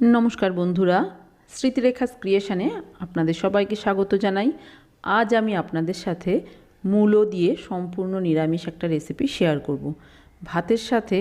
নমস্কার বন্ধুরা, স্মৃতিরেখাস ক্রিয়েশনে আপনাদের সবাইকে স্বাগত জানাই আজ আমি আপনাদের সাথে মূলো দিয়ে সম্পূর্ণ নিরামিষ একটা রেসিপি শেয়ার করব। ভাতের সাথে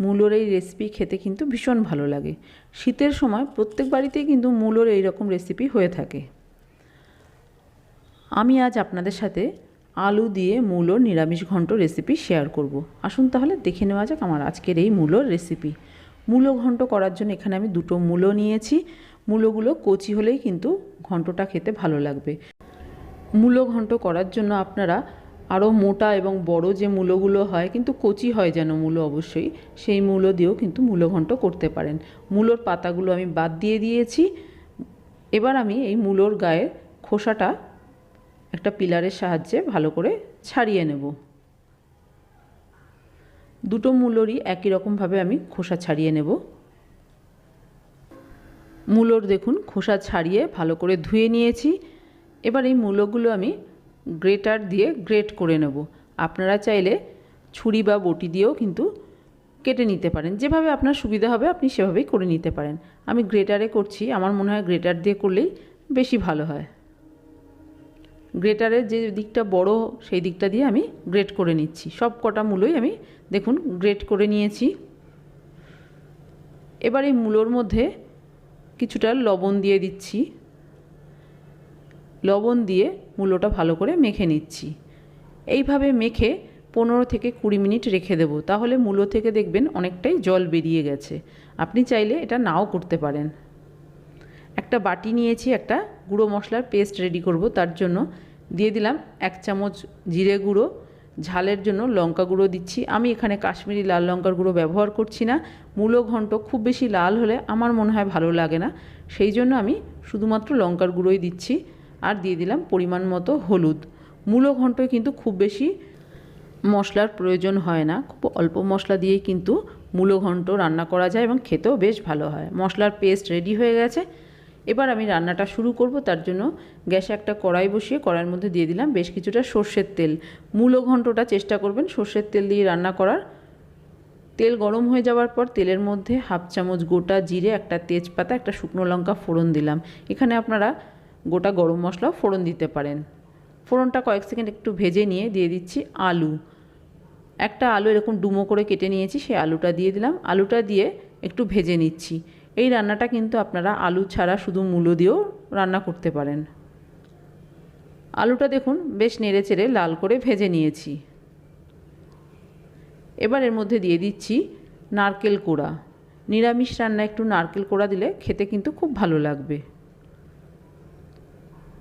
মূলোর এই রেসিপি খেতে কিন্তু ভীষণ ভালো লাগে শীতের সময় প্রত্যেক বাড়িতেই কিন্তু মূলোর এই রকম রেসিপি হয়ে থাকে আমি আজ আপনাদের সাথে আলু দিয়ে মূলোর নিরামিষ ঘন্ট রেসিপি শেয়ার করব। আসুন তাহলে দেখে নেওয়া যাক আমার আজকের এই মূলোর রেসিপি মূলো ঘন্ট করার জন্য এখানে আমি দুটো মূলো নিয়েছি। মূলোগুলো কচি হলেই কিন্তু ঘন্টটা খেতে ভালো লাগবে। মূলো ঘন্ট করার জন্য আপনারা আরও মোটা এবং বড় যে মূলোগুলো হয়, কিন্তু কচি হয় যেন মূলো অবশ্যই, সেই মূলো দিয়েও কিন্তু মূলো ঘন্ট করতে পারেন। মূলোর পাতাগুলো আমি বাদ দিয়ে দিয়েছি। এবার আমি এই মূলোর গায়ের খোসাটা একটা পিলারের সাহায্যে ভালো করে ছাড়িয়ে নেব। দুটো মূলোরই একই রকমভাবে আমি খোসা ছাড়িয়ে নেব। মূলোর দেখুন, খোসা ছাড়িয়ে ভালো করে ধুয়ে নিয়েছি। এবার এই মূলোগুলো আমি গ্রেটার দিয়ে গ্রেট করে নেব। আপনারা চাইলে ছুরি বা বটি দিয়েও কিন্তু কেটে নিতে পারেন। যেভাবে আপনার সুবিধা হবে, আপনি সেভাবেই করে নিতে পারেন। আমি গ্রেটারে করছি, আমার মনে হয় গ্রেটার দিয়ে করলেই বেশি ভালো হয়। গ্রেটারের যে দিকটা বড়, সেই দিকটা দিয়ে আমি গ্রেট করে নিচ্ছি। সব কটা মূলোই আমি, দেখুন, গ্রেট করে নিয়েছি। এবার এই মূলোর মধ্যে কিছুটা লবণ দিয়ে দিচ্ছি। লবণ দিয়ে মূলোটা ভালো করে মেখে নিচ্ছি। এইভাবে মেখে পনেরো থেকে কুড়ি মিনিট রেখে দেবো। তাহলে মূলো থেকে দেখবেন অনেকটাই জল বেরিয়ে গেছে। আপনি চাইলে এটা নাও করতে পারেন। একটা বাটি নিয়েছি, একটা গুঁড়ো মশলার পেস্ট রেডি করব, তার জন্য দিয়ে দিলাম এক চামচ জিরে গুঁড়ো, ঝালের জন্য লঙ্কা গুঁড়ো দিচ্ছি। আমি এখানে কাশ্মীরি লাল লঙ্কার গুঁড়ো ব্যবহার করছি না, মূলো ঘন্ট খুব বেশি লাল হলে আমার মনে হয় ভালো লাগে না। সেই জন্য আমি শুধুমাত্র লঙ্কার গুঁড়োই দিচ্ছি আর দিয়ে দিলাম পরিমাণ মতো হলুদ। মূলো ঘন্টয় কিন্তু খুব বেশি মশলার প্রয়োজন হয় না, খুব অল্প মশলা দিয়েই কিন্তু মূলো ঘন্ট রান্না করা যায় এবং খেতেও বেশ ভালো হয়। মশলার পেস্ট রেডি হয়ে গেছে। এবার আমি রান্নাটা শুরু করব, তার জন্য গ্যাসে একটা কড়াই বসিয়ে কড়াইয়ের মধ্যে দিয়ে দিলাম বেশ কিছুটা সর্ষের তেল। মূলো ঘন্টটা চেষ্টা করবেন সর্ষের তেল দিয়ে রান্না করার। তেল গরম হয়ে যাওয়ার পর তেলের মধ্যে হাফ চামচ গোটা জিরে, একটা তেজপাতা, একটা শুকনো লঙ্কা ফোড়ন দিলাম। এখানে আপনারা গোটা গরম মশলাও ফোড়ন দিতে পারেন। ফোড়নটা কয়েক সেকেন্ড একটু ভেজে নিয়ে দিয়ে দিচ্ছি আলু। একটা আলু এরকম ডুমো করে কেটে নিয়েছি, সেই আলুটা দিয়ে দিলাম। আলুটা দিয়ে একটু ভেজে নিচ্ছি। এই রান্নাটা কিন্তু আপনারা আলু ছাড়া শুধু মূলো দিয়েও রান্না করতে পারেন। আলুটা দেখুন, বেশ নেড়ে চেড়ে লাল করে ভেজে নিয়েছি। এবার এর মধ্যে দিয়ে দিচ্ছি নারকেল কোড়া। নিরামিষ রান্না একটু নারকেল কোড়া দিলে খেতে কিন্তু খুব ভালো লাগবে।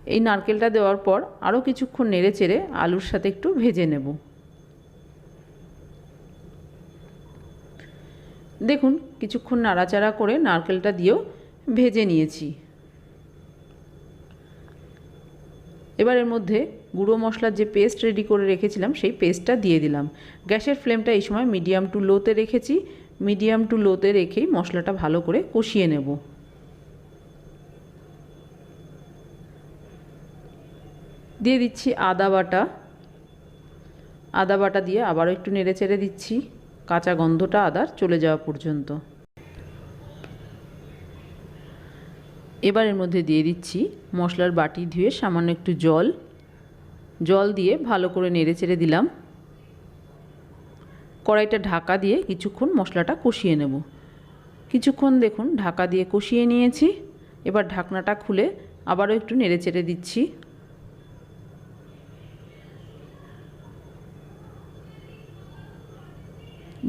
এই নারকেলটা দেওয়ার পর আরও কিছুক্ষণ নেড়ে চেড়ে আলুর সাথে একটু ভেজে নেব। দেখুন, কিছুক্ষণ নাড়াচাড়া করে নারকেলটা দিয়েও ভেজে নিয়েছি। এবার এর মধ্যে গুঁড়ো মশলার যে পেস্ট রেডি করে রেখেছিলাম, সেই পেস্টটা দিয়ে দিলাম। গ্যাসের ফ্লেমটা এই সময় মিডিয়াম টু লোতে রেখেছি। মিডিয়াম টু লোতে রেখেই মশলাটা ভালো করে কষিয়ে নেব। দিয়ে দিচ্ছি আদা বাটা। আদা বাটা দিয়ে আবারও একটু নেড়ে চেড়ে দিচ্ছি। কাঁচা গন্ধটা আদার চলে যাওয়া পর্যন্ত। এবার এর মধ্যে দিয়ে দিচ্ছি মশলার বাটি ধুয়ে সামান্য একটু জল। জল দিয়ে ভালো করে নেড়ে চেড়ে দিলাম। কড়াইটা ঢাকা দিয়ে কিছুক্ষণ মশলাটা কষিয়ে নেব। কিছুক্ষণ দেখুন ঢাকা দিয়ে কষিয়ে নিয়েছি। এবার ঢাকনাটা খুলে আবারও একটু নেড়ে চেড়ে দিচ্ছি।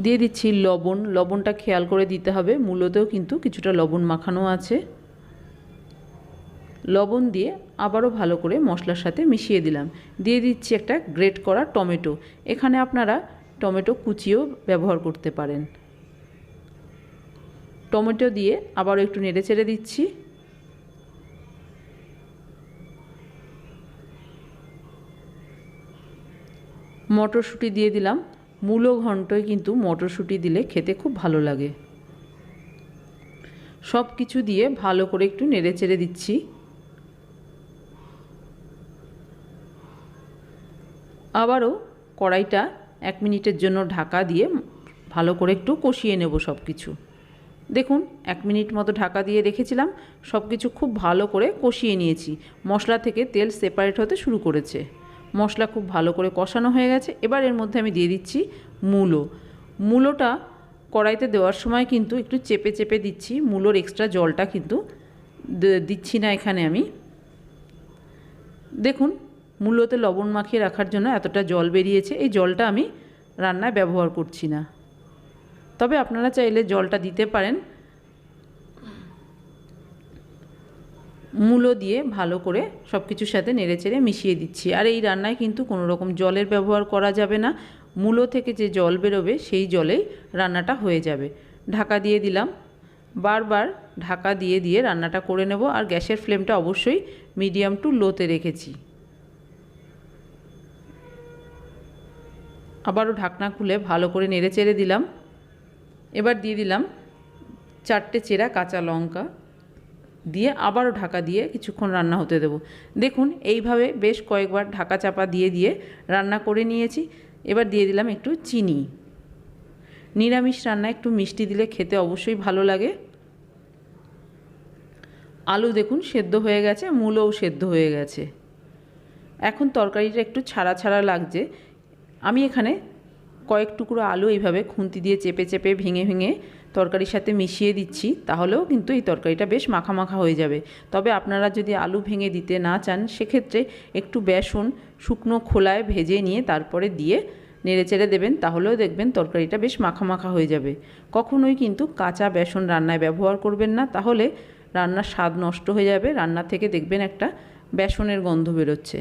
দিয়ে দিচ্ছি লবণ। লবণটা খেয়াল করে দিতে হবে। মূলতেও কিন্তু কিছুটা লবণ মাখানো আছে। লবণ দিয়ে আবারও ভালো করে মশলার সাথে মিশিয়ে দিলাম। দিয়ে দিচ্ছি একটা গ্রেট করা টমেটো। এখানে আপনারা টমেটো কুচিও ব্যবহার করতে পারেন। টমেটো দিয়ে আবারও একটু নেড়ে চেড়ে দিচ্ছি। মটরশুঁটি দিয়ে দিলাম। মূলো ঘন্টয় কিন্তু মটরশুঁটি দিলে খেতে খুব ভালো লাগে। সব কিছু দিয়ে ভালো করে একটু নেড়ে চেড়ে দিচ্ছি। আবারও কড়াইটা এক মিনিটের জন্য ঢাকা দিয়ে ভালো করে একটু কষিয়ে নেব সব কিছু। দেখুন, এক মিনিট মতো ঢাকা দিয়ে রেখেছিলাম, সব কিছু খুব ভালো করে কষিয়ে নিয়েছি। মশলা থেকে তেল সেপারেট হতে শুরু করেছে। মশলা খুব ভালো করে কষানো হয়ে গেছে। এবার এর মধ্যে আমি দিয়ে দিচ্ছি মূলো। মূলোটা কড়াইতে দেওয়ার সময় কিন্তু একটু চেপে চেপে দিচ্ছি। মূলোর এক্সট্রা জলটা কিন্তু দিচ্ছি না এখানে আমি। দেখুন, মূলোতে লবণ মাখিয়ে রাখার জন্য এতটা জল বেরিয়েছে। এই জলটা আমি রান্নায় ব্যবহার করছি না। তবে আপনারা চাইলে জলটা দিতে পারেন। মূলো দিয়ে ভালো করে সব কিছুর সাথে নেড়েচেড়ে মিশিয়ে দিচ্ছি। আর এই রান্নায় কিন্তু কোনো রকম জলের ব্যবহার করা যাবে না। মূলো থেকে যে জল বেরোবে, সেই জলেই রান্নাটা হয়ে যাবে। ঢাকা দিয়ে দিলাম। বারবার ঢাকা দিয়ে দিয়ে রান্নাটা করে নেব। আর গ্যাসের ফ্লেমটা অবশ্যই মিডিয়াম টু লোতে রেখেছি। আবারও ঢাকনা খুলে ভালো করে নেড়ে চেড়ে দিলাম। এবার দিয়ে দিলাম চারটে চেরা কাঁচা লঙ্কা। দিয়ে আবারও ঢাকা দিয়ে কিছুক্ষণ রান্না হতে দেবো। দেখুন, এইভাবে বেশ কয়েকবার ঢাকা চাপা দিয়ে দিয়ে রান্না করে নিয়েছি। এবার দিয়ে দিলাম একটু চিনি। নিরামিষ রান্না, একটু মিষ্টি দিলে খেতে অবশ্যই ভালো লাগে। আলু দেখুন সেদ্ধ হয়ে গেছে, মূলও সেদ্ধ হয়ে গেছে। এখন তরকারিটা একটু ছাড়া ছাড়া লাগছে। আমি এখানে কয়েক টুকরো আলু এইভাবে খুন্তি দিয়ে চেপে চেপে ভেঙে ভেঙে তরকারির সাথে মিশিয়ে দিচ্ছি, তাহলেও কিন্তু এই তরকারিটা বেশ মাখা মাখা হয়ে যাবে। তবে আপনারা যদি আলু ভেঙে দিতে না চান, সেক্ষেত্রে একটু বেসন শুকনো খোলায় ভেজে নিয়ে তারপরে দিয়ে নেড়ে চেড়ে দেবেন, তাহলেও দেখবেন তরকারিটা বেশ মাখা মাখা হয়ে যাবে। কখনোই কিন্তু কাঁচা বেসন রান্নায় ব্যবহার করবেন না, তাহলে রান্নার স্বাদ নষ্ট হয়ে যাবে, রান্না থেকে দেখবেন একটা বেসনের গন্ধ বেরোচ্ছে।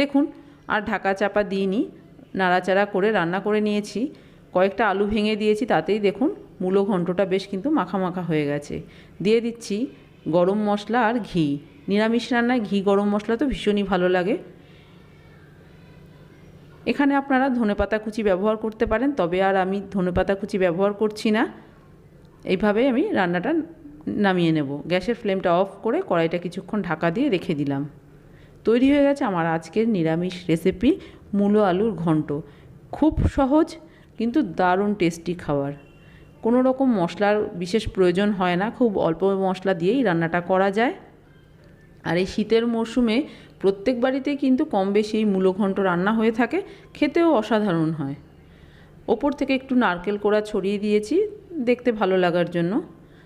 দেখুন, আর ঢাকা চাপা দিইনি, নাড়াচাড়া করে রান্না করে নিয়েছি। কয়েকটা আলু ভেঙে দিয়েছি, তাতেই দেখুন মূলো ঘন্টটা বেশ কিন্তু মাখা মাখা হয়ে গেছে। দিয়ে দিচ্ছি গরম মশলা আর ঘি। নিরামিষ রান্নায় ঘি গরম মশলা তো ভীষণই ভালো লাগে। এখানে আপনারা ধনেপাতা কুচি ব্যবহার করতে পারেন, তবে আর আমি ধনেপাতা কুচি ব্যবহার করছি না। এইভাবে আমি রান্নাটা নামিয়ে নেব। গ্যাসের ফ্লেমটা অফ করে কড়াইটা কিছুক্ষণ ঢাকা দিয়ে রেখে দিলাম। তৈরি হয়ে গেছে আমার আজকের নিরামিষ রেসিপি মূলো আলুর ঘন্ট। খুব সহজ, কিন্তু দারুণ টেস্টি খাবার। কোনো রকম মশলার বিশেষ প্রয়োজন হয় না, খুব অল্প মশলা দিয়েই রান্নাটা করা যায়। আর এই শীতের মরশুমে প্রত্যেক বাড়িতে কিন্তু কম বেশি এই মূলো ঘন্ট রান্না হয়ে থাকে, খেতেও অসাধারণ হয়। ওপর থেকে একটু নারকেল কোড়া ছড়িয়ে দিয়েছি, দেখতে ভালো লাগার জন্য।